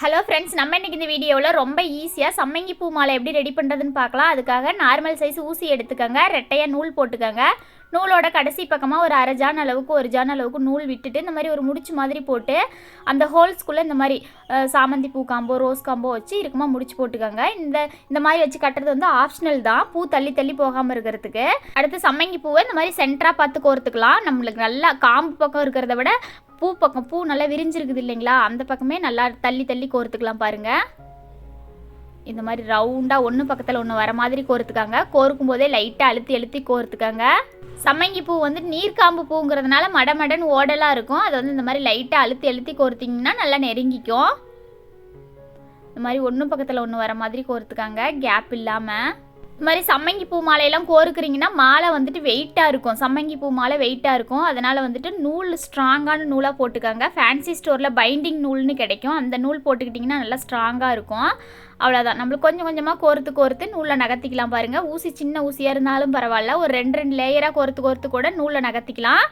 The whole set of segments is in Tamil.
ஹலோ ஃப்ரெண்ட்ஸ் நம்ம இன்னைக்கு இந்த வீடியோவில் ரொம்ப ஈஸியாக சம்மங்கி பூ மாலை எப்படி ரெடி பண்ணுறதுன்னு பார்க்கலாம். அதுக்காக நார்மல் சைஸ் ஊசி எடுத்துக்கோங்க. ரெட்டையாக நூல் போட்டுக்கோங்க. நூலோட கடைசி பக்கமாக ஒரு அரை ஜான் அளவுக்கு ஒரு ஜான் அளவுக்கு நூல் விட்டுட்டு இந்த மாதிரி ஒரு முடிச்சு மாதிரி போட்டு அந்த ஹோல்ஸ்குள்ளே இந்த மாதிரி சாமந்தி பூ காம்போ ரோஸ் காம்போ வச்சு இருக்குமா முடிச்சு போட்டுக்கோங்க. இந்த இந்த மாதிரி வச்சு கட்டுறது வந்து ஆப்ஷனல் தான். பூ தள்ளி தள்ளி போகாமல் இருக்கிறதுக்கு. அடுத்து சம்மங்கி பூவை இந்த மாதிரி சென்டராக பார்த்து கோர்த்துக்கலாம் நம்மளுக்கு நல்லா காம்பு பக்கம் இருக்கிறத விட பூ பக்கம் பூ நல்லா விரிஞ்சிருக்குது இல்லைங்களா? அந்த பக்கமே நல்லா தள்ளி தள்ளி கோர்த்துக்கலாம் பாருங்கள் இந்த மாதிரி ரவுண்டாக ஒன்று பக்கத்தில் ஒன்று வர மாதிரி கோர்த்துக்காங்க. கோர்க்கும் போதே லைட்டாக அழுத்தி அழுத்தி கோர்த்துக்காங்க. சம்மங்கி பூ வந்து நீர்க்காம்பு பூங்கிறதுனால மடமடன் ஓடலாக இருக்கும். அதை வந்து இந்த மாதிரி லைட்டாக அழுத்தி அழுத்தி கோர்த்திங்கன்னா நல்லா நெருங்கிக்கும். இந்த மாதிரி ஒன்று பக்கத்தில் ஒன்று வர மாதிரி கோர்த்துக்காங்க. கேப் இல்லாமல் இது மாதிரி சம்மங்கி பூ மாலையெல்லாம் கோருக்குறீங்கன்னா மாலை வந்துட்டு வெயிட்டாக இருக்கும். சம்மங்கி பூ மாலை வெயிட்டாக இருக்கும். அதனால் வந்துட்டு நூல் ஸ்ட்ராங்கான நூலாக போட்டுக்காங்க. ஃபேன்சி ஸ்டோரில் பைண்டிங் நூல்னு கிடைக்கும். அந்த நூல் போட்டுக்கிட்டிங்கன்னா நல்லா ஸ்ட்ராங்காக இருக்கும். அவ்வளோதான் நம்மளுக்கு கொஞ்சம் கொஞ்சமாக கோர்த்து கோர்த்து நூலில் நகர்த்திக்கலாம் பாருங்கள் ஊசி சின்ன ஊசியாக இருந்தாலும் பரவாயில்ல. ஒரு ரெண்டு ரெண்டு லேயராக கோர்த்து கோர்த்து கூட நூலில் நகர்த்திக்கலாம்.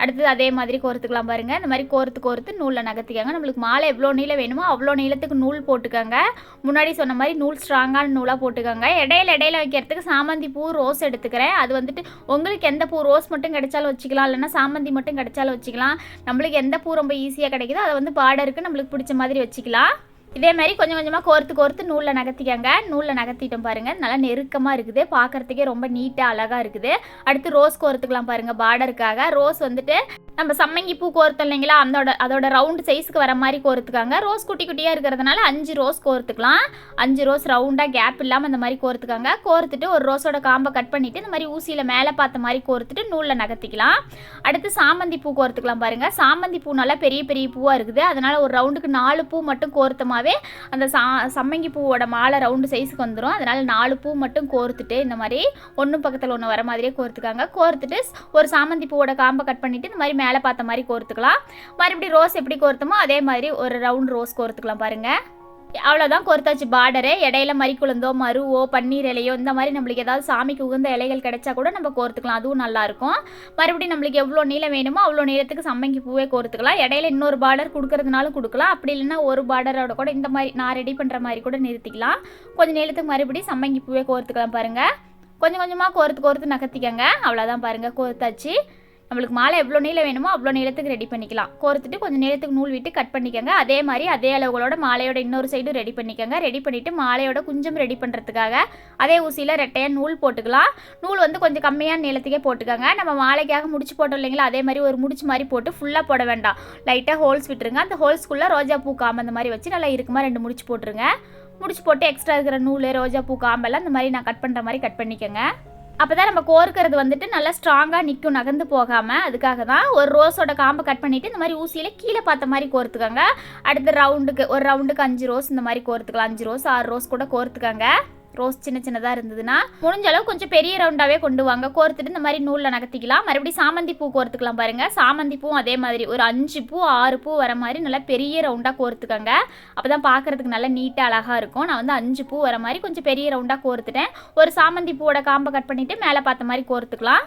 அடுத்தது அதே மாதிரி கோர்த்துக்கலாம் பாருங்கள் இந்த மாதிரி கோர்த்து கோர்த்து நூலில் நகர்த்திக்காங்க. நம்மளுக்கு மாலை எவ்வளோ நீளம் வேணுமோ அவ்வளோ நீளத்துக்கு நூல் போட்டுக்கோங்க. முன்னாடி சொன்ன மாதிரி நூல் ஸ்ட்ராங்கான நூலாக போட்டுக்கோங்க. இடையில இடையில வைக்கிறதுக்கு சாமந்தி பூ ரோஸ் எடுத்துக்கிறேன். அது வந்துட்டு உங்களுக்கு எந்த பூ ரோஸ் மட்டும் கிடைச்சாலும் வச்சுக்கலாம். இல்லைன்னா சாமந்தி மட்டும் கிடைச்சாலும் வச்சுக்கலாம். நம்மளுக்கு எந்த பூ ரொம்ப ஈஸியாக கிடைக்குதோ அதை வந்து பார்டருக்கு நம்மளுக்கு பிடிச்ச மாதிரி வச்சுக்கலாம். இதே மாதிரி கொஞ்சம் கொஞ்சமாக கோர்த்து கோர்த்து நூலில் நகர்த்திக்கங்க. நூலில் நகர்த்திட்டோம் பாருங்கள் நல்லா நெருக்கமாக இருக்குது. பார்க்கறதுக்கே ரொம்ப நீட்டாக அழகாக இருக்குது. அடுத்து ரோஸ் கோர்த்துக்கலாம் பாருங்கள் பார்டருக்காக ரோஸ் வந்துட்டு நம்ம சம்மங்கி பூ கோர்த்தோம் இல்லைங்களா அதோட அதோட ரவுண்டு சைஸுக்கு வர மாதிரி கோர்த்துக்காங்க. ரோஸ் குட்டி குட்டியாக இருக்கிறதுனால அஞ்சு ரோஸ் கோர்த்துக்கலாம். அஞ்சு ரோஸ் ரவுண்டாக கேப் இல்லாமல் இந்த மாதிரி கோர்த்துக்காங்க. கோர்த்துட்டு ஒரு ரோஸோட காம்பை கட் பண்ணிவிட்டு இந்த மாதிரி ஊசியில் மேலே பார்த்த மாதிரி கோர்த்துட்டு நூலில் நகர்த்திக்கலாம். அடுத்து சாமந்தி பூ கோர்த்துக்கலாம் பாருங்கள் சாமந்தி பூ நல்லா பெரிய பெரிய பூவாக இருக்குது. அதனால் ஒரு ரவுண்டுக்கு நாலு பூ மட்டும் கோர்த்தமாவே அந்த சா சம்மங்கி பூவோட மாலை ரவுண்டு சைஸுக்கு வந்துடும் அதனால் நாலு பூ மட்டும் கோர்த்துட்டு இந்த மாதிரி ஒன்று பக்கத்தில் ஒன்று வர மாதிரியே கோர்த்துக்காங்க. கோர்த்துட்டு ஒரு சாமந்தி பூவோட காம்பை கட் பண்ணிவிட்டு இந்த மாதிரி மேலே பார்த்த மாதிரி கோர்த்துக்கலாம். மறுபடியும் ரோஸ் எப்படி கோர்த்தமோ அதே மாதிரி ஒரு ரவுண்ட் ரோஸ் கோர்த்துக்கலாம் பாருங்கள் அவ்வளோதான் கோர்த்தாச்சு பார்டரு இடையில மறிக்குழுந்தோ மருவோ பன்னீர் இலையோ இந்த மாதிரி நம்மளுக்கு ஏதாவது சாமிக்கு உகந்த இலைகள் கிடைச்சா கூட நம்ம கோர்த்துக்கலாம். அதுவும் நல்லாயிருக்கும் மறுபடியும் நம்மளுக்கு எவ்வளோ நீளம் வேணுமோ அவ்வளோ நீளத்துக்கு சம்மங்கி பூவே கோர்த்துக்கலாம். இடையில இன்னொரு பார்டர் கொடுக்கறதுனாலும் கொடுக்கலாம். அப்படி இல்லைன்னா ஒரு பார்டரோட கூட இந்த மாதிரி நான் ரெடி பண்ணுற மாதிரி கூட நிறுத்திக்கலாம். கொஞ்சம் நீளத்துக்கு மறுபடியும் சம்மங்கி பூவே கோர்த்துக்கலாம் பாருங்கள் கொஞ்சம் கொஞ்சமாக கோர்த்து கோர்த்து நகர்த்திக்கங்க. அவ்வளோதான் பாருங்கள் கோர்த்தாச்சு. நம்மளுக்கு மாலை எவ்வளோ நீளம் வேணுமோ அவ்வளோ நீளத்துக்கு ரெடி பண்ணிக்கலாம். கோர்த்துட்டு கொஞ்சம் நீளத்துக்கு நூல் விட்டு கட் பண்ணிக்கோங்க. அதே மாதிரி அதே அளவுகளோட மாலையோட இன்னொரு சைடும் ரெடி பண்ணிக்கோங்க. ரெடி பண்ணிவிட்டு மாலையோட குஞ்சம் ரெடி பண்ணுறதுக்காக அதே ஊசியில் ரெட்டையாக நூல் போட்டுக்கலாம். நூல் வந்து கொஞ்சம் கம்மியான நீளத்துக்கே போட்டுக்கோங்க. நம்ம மாலைக்காக முடிச்சு போட்டோம் இல்லைங்களா? அதே மாதிரி ஒரு முடிச்சு மாதிரி போட்டு ஃபுல்லாக போட வேண்டாம். லைட்டாக ஹோல்ஸ் விட்டுருங்க. அந்த ஹோல்ஸ்குள்ளே ரோஜா பூ காம்பு அந்த மாதிரி வச்சு நல்லா இருக்குமா ரெண்டு முடிச்சு போட்டுருங்க. முடிச்சு போட்டு எக்ஸ்ட்ரா இருக்கிற நூல் ரோஜா பூ காம்பெல்லாம் இந்த மாதிரி நான் கட் பண்ணுற மாதிரி கட் பண்ணிக்கோங்க. அப்போ தான் நம்ம கோர்க்கிறது வந்துட்டு நல்லா ஸ்ட்ராங்காக நிற்கும் நகர்ந்து போகாமல் அதுக்காக தான் ஒரு ரோஸோட காம்பை கட் பண்ணிவிட்டு இந்த மாதிரி ஊசியில் கீழே பார்த்த மாதிரி கோர்த்துக்கோங்க. அடுத்த ரவுண்டுக்கு ஒரு ரவுண்டுக்கு அஞ்சு ரோஸ் இந்த மாதிரி கோர்த்துக்கலாம். அஞ்சு ரோஸ் ஆறு ரோஸ் கூட கோர்த்துக்கோங்க. ரோஸ் சின்ன சின்னதாக இருந்ததுன்னா முடிஞ்ச அளவு கொஞ்சம் பெரிய ரவுண்டாகவே கொண்டு வாங்க. கோர்த்துட்டு இந்த மாதிரி நூலில் நகர்த்திக்கலாம். மறுபடியும் சாமந்தி பூ கோர்த்துக்கலாம் பாருங்கள் சாமந்தி பூ அதே மாதிரி ஒரு அஞ்சு பூ ஆறு பூ வர மாதிரி நல்லா பெரிய ரவுண்டாக கோர்த்துக்கோங்க. அப்போ தான் பார்க்குறதுக்கு நல்லா நீட்டாக அழகாக இருக்கும். நான் வந்து அஞ்சு பூ வர மாதிரி கொஞ்சம் பெரிய ரவுண்டாக கோர்த்துட்டேன். ஒரு சாமந்தி பூவோட காம்பை கட் பண்ணிவிட்டு மேலே பார்த்த மாதிரி கோர்த்துக்கலாம்.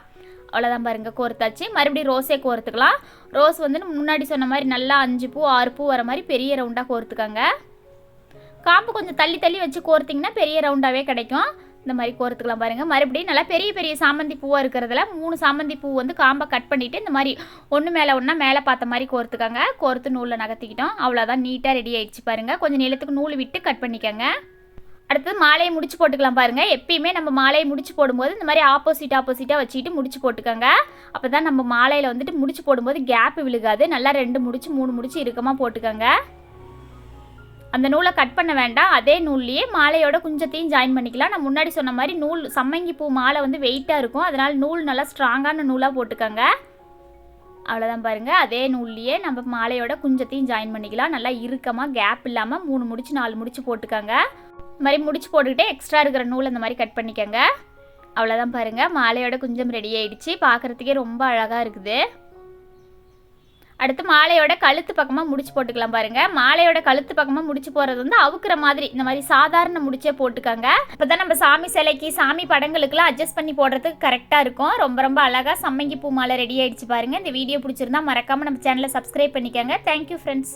அவ்வளோதான் பாருங்க கோர்த்தாச்சு. மறுபடியும் ரோஸே கோர்த்துக்கலாம். ரோஸ் வந்து முன்னாடி சொன்ன மாதிரி நல்லா அஞ்சு பூ ஆறு பூ வர மாதிரி பெரிய ரவுண்டாக கோர்த்துக்கோங்க. காம்பு கொஞ்சம் தள்ளி தள்ளி வச்சு கோர்த்திங்கன்னா பெரிய ரவுண்டாகவே கிடைக்கும். இந்த மாதிரி கோர்த்துக்கலாம் பாருங்கள் மறுபடியும் நல்லா பெரிய பெரிய சாமந்தி பூவாக இருக்கிறதுல மூணு சாமந்தி பூ வந்து காம்பை கட் பண்ணிவிட்டு இந்த மாதிரி ஒன்று மேலே ஒன்றா மேலே பார்த்த மாதிரி கோர்த்துக்கோங்க. கோர்த்து நூலில் நகர்த்திக்கிட்டோம். அவ்வளோதான் நீட்டாக ரெடி ஆகிடுச்சு பாருங்கள் கொஞ்சம் நிலத்துக்கு நூல் விட்டு கட் பண்ணிக்கோங்க. அடுத்தது மாலையை முடிச்சு போட்டுக்கலாம் பாருங்கள் எப்பயுமே நம்ம மாலையை முடிச்சு போடும்போது இந்த மாதிரி ஆப்போசிட் ஆப்போசிட்டாக வச்சுக்கிட்டு முடிச்சு போட்டுக்கோங்க. அப்போ தான் நம்ம மாலையில் வந்துட்டு முடிச்சு போடும்போது கேப் விழுகாது. நல்லா ரெண்டு முடிச்சு மூணு முடிச்சு இறுக்கமாக போட்டுக்கோங்க. அந்த நூலை கட் பண்ண வேண்டாம். அதே நூல்லையே மாலையோட குஞ்சத்தையும் ஜாயின் பண்ணிக்கலாம். நான் முன்னாடி சொன்ன மாதிரி நூல் சம்மங்கி பூ மாலை வந்து வெயிட்டாக இருக்கும். அதனால் நூல் நல்லா ஸ்ட்ராங்கான நூலாக போட்டுக்கோங்க. அவ்வளோதான் பாருங்கள் அதே நூல்லையே நம்ம மாலையோட குஞ்சத்தையும் ஜாயின் பண்ணிக்கலாம். நல்லா இறுக்கமாக கேப் இல்லாமல் மூணு முடிச்சு நாலு முடிச்சு போட்டுக்கோங்க. இந்த மாதிரி முடிச்சு போட்டுக்கிட்டே எக்ஸ்ட்ரா இருக்கிற நூல் அந்த மாதிரி கட் பண்ணிக்கோங்க. அவ்வளோதான் பாருங்கள் மாலையோட குஞ்சம் ரெடி ஆகிடுச்சு பார்க்குறதுக்கே ரொம்ப அழகாக இருக்குது. அடுத்து மாலையோட கழுத்து பக்கமாக முடிச்சு போட்டுக்கலாம் பாருங்க. மாலையோட கழுத்து பக்கமாக முடிச்சு போகிறது வந்து அவுக்குற மாதிரி இந்த மாதிரி சாதாரண முடிச்சே போட்டுக்கோங்க. அப்போ தான் நம்ம சாமி சிலைக்கு சாமி படங்களுக்குலாம் அட்ஜஸ்ட் பண்ணி போடுறதுக்கு கரெக்டாக இருக்கும். ரொம்ப ரொம்ப அழகாக சம்மங்கி பூ மாலை ரெடி ஆயிடுச்சு பாருங்க. இந்த வீடியோ பிடிச்சிருந்தா மறக்காமல் நம்ம சேனலை சப்ஸ்கிரைப் பண்ணிக்கோங்க. Thank you friends